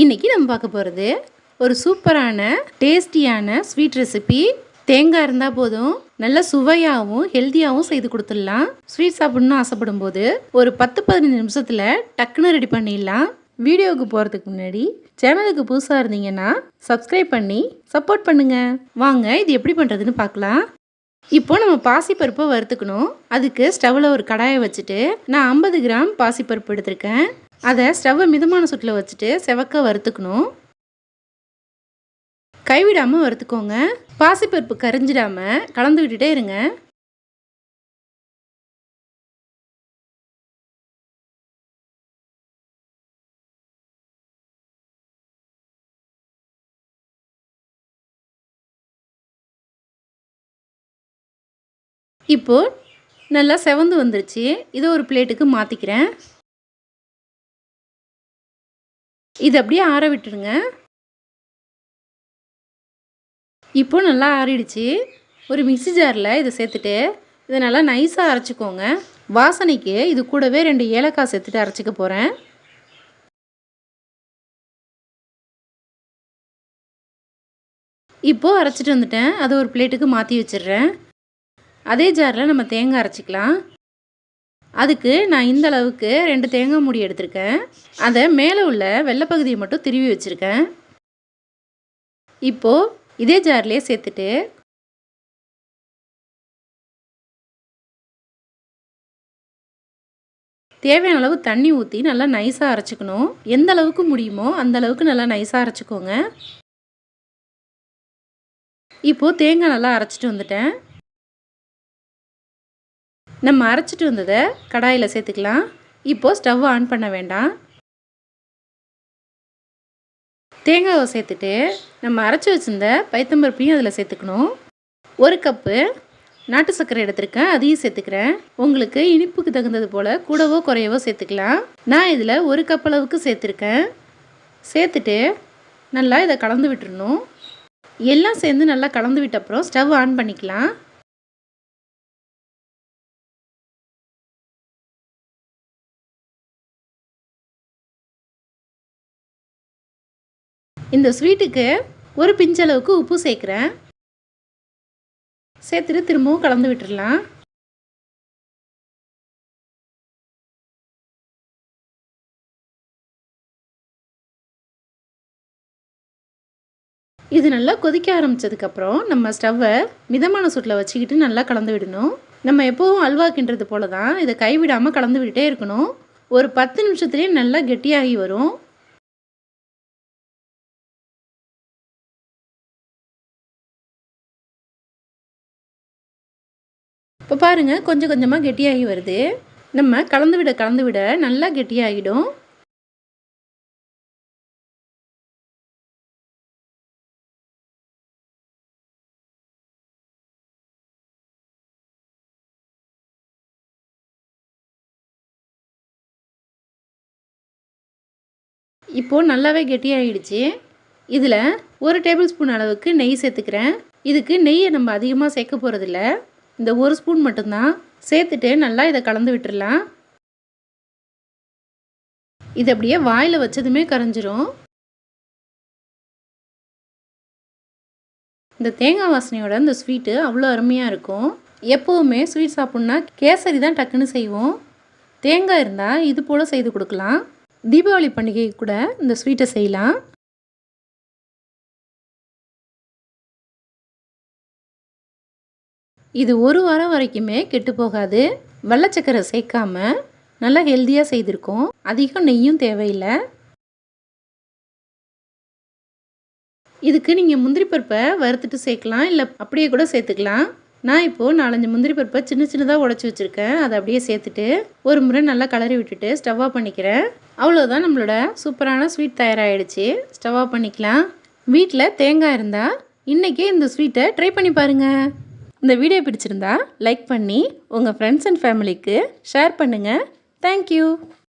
இன்றைக்கி நம்ம பார்க்க போகிறது ஒரு சூப்பரான டேஸ்டியான ஸ்வீட் ரெசிபி. தேங்காய் இருந்தால் போதும் நல்ல சுவையாகவும் ஹெல்த்தியாகவும் செய்து கொடுத்துடலாம். ஸ்வீட் சாப்பிடணும்னு ஆசைப்படும் போது ஒரு பத்து பதினஞ்சு நிமிஷத்தில் டக்குன்னு ரெடி பண்ணிடலாம். வீடியோவுக்கு போகிறதுக்கு முன்னாடி சேனலுக்கு புதுசாக இருந்தீங்கன்னா சப்ஸ்கிரைப் பண்ணி சப்போர்ட் பண்ணுங்கள் வாங்க இது எப்படி பண்ணுறதுன்னு பார்க்கலாம். இப்போ நம்ம பாசிப்பருப்பை வறுத்துக்கணும். அதுக்கு ஸ்டவ்வில் ஒரு கடாயை வச்சுட்டு நான் ஐம்பது கிராம் பாசிப்பருப்பு எடுத்திருக்கேன். அதை ஸ்டவ்வை மிதமான சுட்டில் வச்சுட்டு செவக்க வறுத்துக்கணும். கைவிடாமல் வறுத்துக்கோங்க. பாசிப்பருப்பு கரிஞ்சிடாமல் கலந்து விட்டுட்டே இருங்க. இப்போ நல்லா செவந்து வந்துருச்சு. இதை ஒரு பிளேட்டுக்கு மாற்றிக்கிறேன் இது அப்படியே ஆற விட்டுருங்க. இப்போ நல்லா ஆறிடுச்சு. ஒரு மிக்சி ஜாரில் இதை சேர்த்துட்டு இதை நல்லா நைஸாக அரைச்சிக்கோங்க. வாசனைக்கு இது கூடவே ரெண்டு ஏலக்காய் சேர்த்துட்டு அரைச்சிக்க போகிறேன் இப்போது அரைச்சிட்டு வந்துட்டேன். அதை ஒரு பிளேட்டுக்கு மாற்றி வச்சிடுறேன். அதே ஜாரில் நம்ம தேங்காய் அரைச்சிக்கலாம். அதுக்கு நான் இந்த அளவுக்கு ரெண்டு தேங்காய் மூடி எடுத்திருக்கேன். அதை மேலே உள்ள வெள்ளைப்பகுதியை மட்டும் திருவி வச்சுருக்கேன். இப்போது இதே ஜார்லேயே சேர்த்துட்டு தேவையான அளவு தண்ணி ஊற்றி நல்லா நைஸாக அரைச்சிக்கணும். எந்த அளவுக்கு முடியுமோ அந்த அளவுக்கு நல்லா நைஸாக அரைச்சிக்கோங்க. இப்போது தேங்காய் நல்லா அரைச்சிட்டு வந்துட்டேன். நம்ம அரைச்சிட்டு வந்ததை கடாயில் சேர்த்துக்கலாம். இப்போது ஸ்டவ் ஆன் பண்ண வேண்டாம். தேங்காவை சேர்த்துட்டு நம்ம அரைச்சி வச்சுருந்த பைத்தம்பருப்பையும் அதில் சேர்த்துக்கணும். ஒரு கப்பு நாட்டு சர்க்கரை எடுத்திருக்கேன் அதையும் சேர்த்துக்கிறேன். உங்களுக்கு இனிப்புக்கு தகுந்தது போல் கூடவோ குறையவோ சேர்த்துக்கலாம். நான் இதில் ஒரு கப் அளவுக்கு சேர்த்துருக்கேன். சேர்த்துட்டு நல்லா இதை கலந்து விட்டுறணும். எல்லாம் சேர்ந்து நல்லா கலந்து விட்ட அப்புறம் ஸ்டவ் ஆன் பண்ணிக்கலாம். இந்த ஸ்வீட்டுக்கு ஒரு பிஞ்சளவுக்கு உப்பு சேர்க்குறேன். சேர்த்துட்டு திரும்பவும் கலந்து விட்டுடலாம். இது நல்லா கொதிக்க ஆரம்பித்ததுக்கப்புறம் நம்ம ஸ்டவ்வை மிதமான சுட்டில் வச்சுக்கிட்டு நல்லா கலந்து விடணும். நம்ம எப்போவும் அல்வா போல தான் இதை கைவிடாமல் கலந்து விட்டுட்டே இருக்கணும். ஒரு பத்து நிமிஷத்துலேயே நல்லா கெட்டியாகி வரும். இப்போ பாருங்கள் கொஞ்சம் கொஞ்சமாக கெட்டியாகி வருது. நம்ம கலந்து விட கலந்து விட நல்லா கெட்டியாகிடும். இப்போது நல்லாவே கெட்டியாகிடுச்சு இதில் ஒரு டேபிள் ஸ்பூன் அளவுக்கு நெய் சேர்த்துக்கிறேன். இதுக்கு நெய்யை நம்ம அதிகமாக சேர்க்க போகிறதில்ல இந்த ஒரு ஸ்பூன் மட்டும்தான். சேர்த்துட்டு நல்லா இதை கலந்து விட்டுடலாம் இது அப்படியே வாயில் வச்சதுமே கரைஞ்சிரும். இந்த தேங்காய் வாசனையோட இந்த ஸ்வீட்டு அவ்வளோ அருமையாக இருக்கும். எப்போவுமே ஸ்வீட் சாப்பிட்ணுன்னா கேசரி தான் டக்குன்னு செய்வோம். தேங்காய் இருந்தால் இது போல் செய்து கொடுக்கலாம். தீபாவளி பண்டிகை கூட இந்த ஸ்வீட்டை செய்யலாம். இது ஒரு வாரம் வரைக்குமே கெட்டு போகாது. வெள்ளச்சக்கரை சேர்க்காம நல்லா ஹெல்த்தியாக செய்திருக்கோம். அதிகம் நெய்யும் தேவையில்லை. இதுக்கு நீங்கள் முந்திரி பருப்பை வறுத்துட்டு சேர்க்கலாம். இல்லை அப்படியே கூட சேர்த்துக்கலாம். நான் இப்போது நாலஞ்சு முந்திரி பருப்பை சின்ன சின்னதாக உடச்சி வச்சுருக்கேன். அதை அப்படியே சேர்த்துட்டு ஒரு முறை நல்லா கலரி விட்டுட்டு ஸ்டவ் ஆஃப் பண்ணிக்கிறேன். அவ்வளோதான் நம்மளோட சூப்பரான ஸ்வீட் தயாராகிடுச்சு ஸ்டவ் ஆஃப் பண்ணிக்கலாம். வீட்டில் தேங்காய் இருந்தால் இன்றைக்கே இந்த ஸ்வீட்டை ட்ரை பண்ணி பாருங்கள் இந்த வீடியோ பிடிச்சிருந்தா லைக் பண்ணி உங்கள் ஃப்ரெண்ட்ஸ் அண்ட் ஃபேமிலிக்கு ஷேர் பண்ணுங்கள் தேங்க்யூ